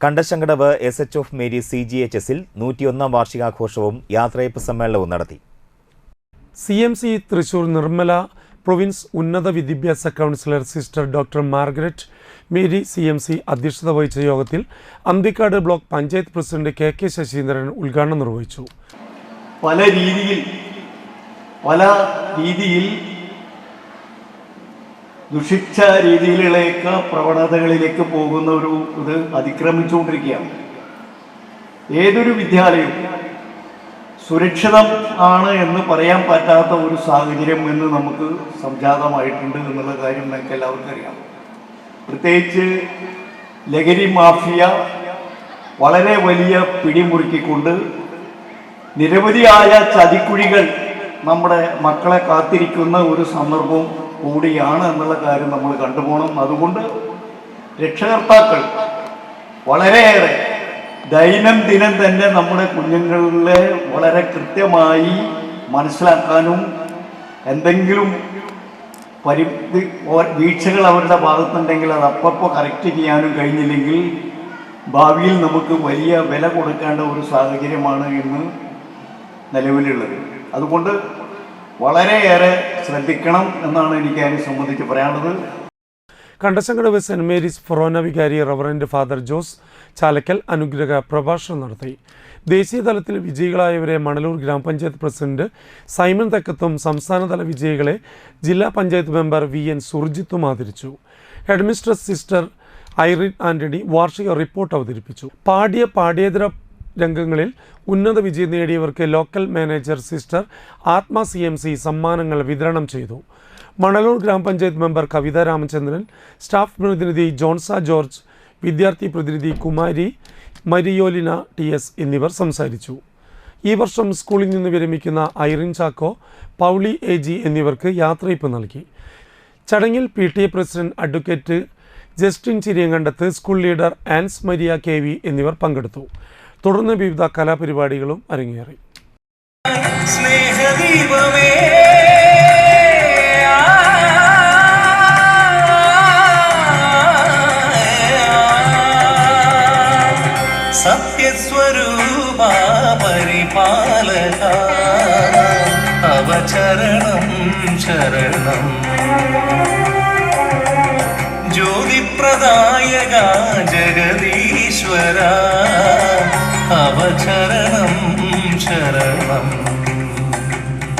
Kandassankadavu S H of Mary C G H എസിൽ നൂറ്റിയൊന്നാം വാർഷികാഘോഷവും യാത്രയപ്പ് സമ്മേളനവും നടത്തി. C M C Thrissur Nirmala province ഉന്നത വിദ്യാഭ്യാസ councillor sister doctor Margaret Mary C M C അധ്യക്ഷത വഹിച്ച യോഗത്തിൽ Anthikad block panchayat president K K Sasheendran ഉദ്ഘാടനം നിർവഹിച്ചു. പല രീതിയിൽ പല രീതിയിൽ ദുഷിച്ച രീതിയിലേക്ക് പ്രവണതകളിലേക്ക് പോകുന്ന ഒരു ഇത് അതിക്രമിച്ചുകൊണ്ടിരിക്കുകയാണ്. ഏതൊരു വിദ്യാലയവും സുരക്ഷിതം ആണ് എന്ന് പറയാൻ പറ്റാത്ത ഒരു സാഹചര്യം എന്ന് നമുക്ക് സംജാതമായിട്ടുണ്ട് എന്നുള്ള കാര്യം നമുക്ക് എല്ലാവർക്കും അറിയാം. പ്രത്യേകിച്ച് ലഹരി മാഫിയ വളരെ വലിയ പിടിമുറുക്കിക്കൊണ്ട് നിരവധിയായ ചതിക്കുഴികൾ നമ്മുടെ മക്കളെ കാത്തിരിക്കുന്ന ഒരു സന്ദർഭം കൂടിയാണ് എന്നുള്ള കാര്യം നമ്മൾ കണ്ടുപോകണം. അതുകൊണ്ട് രക്ഷകർത്താക്കൾ വളരെയേറെ ദൈനംദിനം തന്നെ നമ്മുടെ കുഞ്ഞുങ്ങളെ വളരെ കൃത്യമായി മനസ്സിലാക്കാനും എന്തെങ്കിലും പരിധി വീഴ്ചകൾ അവരുടെ ഭാഗത്തുണ്ടെങ്കിൽ അത് അപ്പപ്പോൾ കറക്റ്റ് ചെയ്യാനും കഴിഞ്ഞില്ലെങ്കിൽ ഭാവിയിൽ നമുക്ക് വലിയ വില കൊടുക്കേണ്ട ഒരു സാഹചര്യമാണ് ഇന്ന് നിലവിലുള്ളത്. അതുകൊണ്ട് വളരെയേറെ ശ്രദ്ധിക്കണം എന്നാണ് എനിക്ക് അതിനെ സംബന്ധിച്ച് പറയാനുള്ളത്. കണ്ടശങ്കടവ് സെന്റ് മേരീസ് ഫൊറോന വികാരി റവറന്റ് ഫാദർ ജോസ് ചാലക്കൽ അനുഗ്രഹ പ്രഭാഷണം നടത്തി. ദേശീയതലത്തിൽ വിജയികളായവരെ മണലൂർ ഗ്രാമപഞ്ചായത്ത് പ്രസിഡന്റ് സൈമൺ തക്കത്തും സംസ്ഥാനതല വിജയികളെ ജില്ലാ പഞ്ചായത്ത് മെമ്പർ വി എൻ സുർജിത്തും ആദരിച്ചു. ഹെഡ്മിസ്ട്രസ് സിസ്റ്റർ ഐറിൻ ആന്റണി വാർഷിക റിപ്പോർട്ട് അവതരിപ്പിച്ചു. പാടിയ പാഠ്യേതര രംഗങ്ങളിൽ ഉന്നത വിജയം നേടിയവർക്ക് local manager sister Athma C M C സമ്മാനങ്ങൾ വിതരണം ചെയ്തു. മണലൂർ ഗ്രാമപഞ്ചായത്ത് മെമ്പർ കവിത രാമചന്ദ്രൻ സ്റ്റാഫ് പ്രതിനിധി ജോൺസ ജോർജ് വിദ്യാർത്ഥി പ്രതിനിധി കുമാരി മരിയോലിന ടി എസ് എന്നിവർ സംസാരിച്ചു. ഈ വർഷം സ്കൂളിൽ നിന്ന് വിരമിക്കുന്ന Irene Chacko Pauly A G എന്നിവർക്ക് യാത്രയപ്പ് നൽകി. ചടങ്ങിൽ P T A president advocate Justin Chiriyankandath school leader Ans Maria K V എന്നിവർ പങ്കെടുത്തു. തുടർന്ന് വിവിധ കലാപരിപാടികളും അരങ്ങേറി സ്നേഹദീപമേ ജ്യോതിപ്രദായക ജഗദീശ്വര അവചരണം ശരണം.